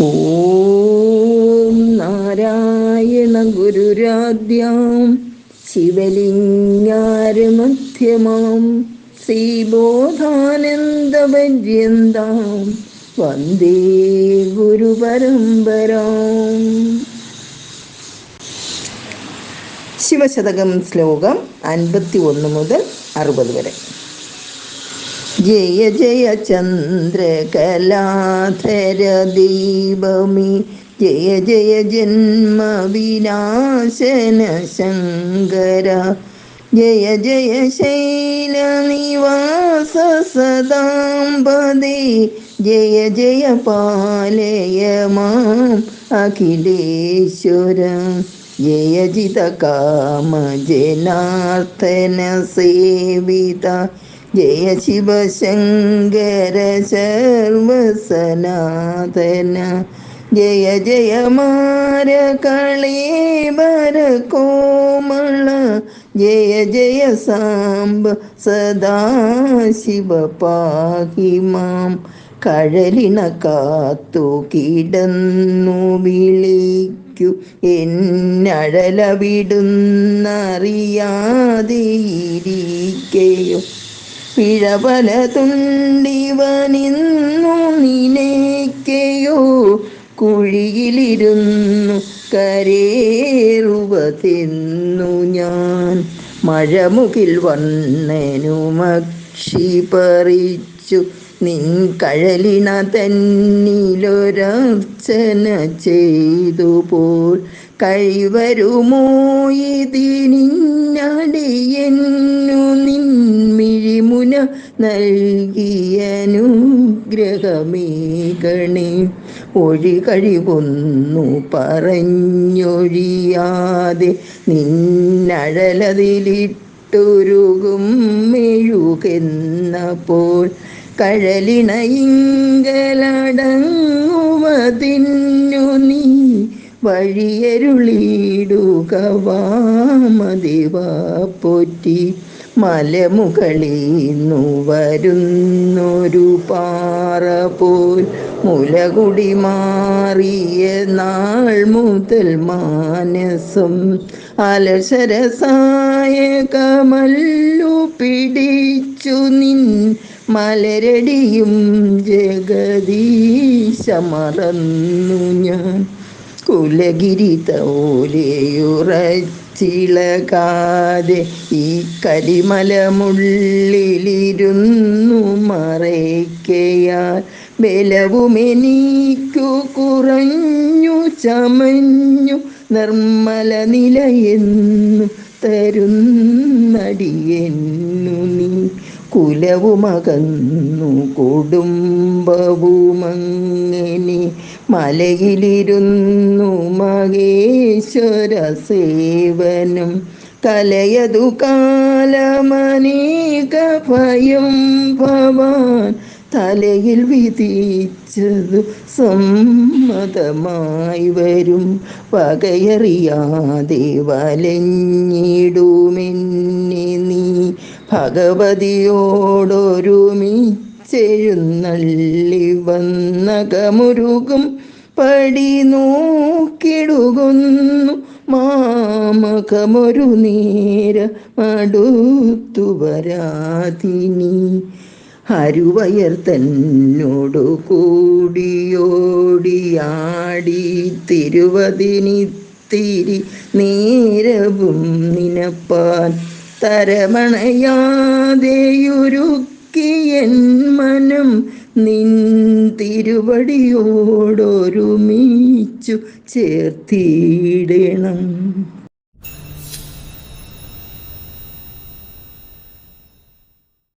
ഓം നാരായണ ഗുരുരാദ്യാം ശിവലിംഗാരമധ്യമാം ശ്രീബോധാനന്ദപര്യന്താം വന്ദേ ഗുരുപരമ്പരാം. ശിവശതകം ശ്ലോകം അൻപത്തി ഒന്ന് മുതൽ അറുപത് വരെ. ജയ ജയ ചന്ദ്രകലാധരദീപമി ജയ ജയ ജന്മവിനാശന ശങ്കര ജയ ജയ ശൈലനിവാസ സദാംബദേ ജയ ജയ പാലയ മാം അഖിലേശ്വര ജയ ജിത കാമ ജനാർദ്ദന സേവിത ജയ ശിവശങ്കര സർവസനാതന ജയ ജയ മാര കളേബര കോമള ജയ ജയ സാംബ സദാശിവ പാഹി മാം കഴലിന കാത്തു കിടന്നു വിളിക്കു. വിടുന്നറിയാതെ പിഴപല തുണ്ടിവനിന്നു നിനയ്ക്കയോ കുഴിയിലിരുന്നു കരേറുവതെന്നു ഞാൻ. മഴമുകിൽ വന്നനു മക്ഷി പറിച്ചു നിൻ കഴലിണ തന്നിലൊരർച്ചന ചെയ്തു പോൽ. കഴിവരുമോ ഇതിനിന്നടിയെന്നു നൽകിയനുഗ്രഹമേകണേ ഒഴി കഴിവൊന്നു പറഞ്ഞൊഴിയാതെ നിന്നഴലതിലിട്ടൊരുകും മെഴുകെന്നപ്പോൾ കഴലിണയിങ്കലടങ്ങുവതിന്നു നീ വഴിയരുളിടുക വാമതിവാ പോറ്റി. മലമുകളിന്നു വരുന്നൊരു പാറ പോൽ മുലകുടി മാറിയ നാൾ മുതൽ മാനസം അലസരസായ കമല്ലു പിടിച്ചു നിൻ മലരടിയും ജഗദീശമറന്നു ഞാൻ. കുലഗിരി തോലെയുറച്ചിളകാതെ ഈ കരിമലമുള്ളിലിരുന്നു മറയ്ക്കയാൽ ബലവുമെനിക്കു കുറഞ്ഞു ചമഞ്ഞു നിർമ്മല നിലയെന്നു തരുന്നടിയെന്നു കുലവുമകന്നു കുടുംബവുമങ്ങനെ മലയിലിരുന്നു മഹേശ്വര സേവനം കലയതു കാലമനേക ഭയം ഭവാൻ തലയിൽ വിധിച്ചതു സമ്മതമായി വരും. വകയറിയാതെ വലഞ്ഞിടുമെന്നെ നീ ഭഗവതിയോടൊരുമിച്ചെഴുന്നള്ളി വന്നകമുരുകും പടി നോക്കിടുകുന്നു മാമകമൊരു നേര അടുത്തു വരാതിനി. അരുവയർ തന്നോടു കൂടിയോടിയാടി തിരുവതിനിത്തിരി നേരവും നിനപ്പാൻ തരമണയാതെയുരുക്കിയൻ മനം നിൻ തിരുവടിയോടൊരുമിച്ചു ചേർത്തിടണം.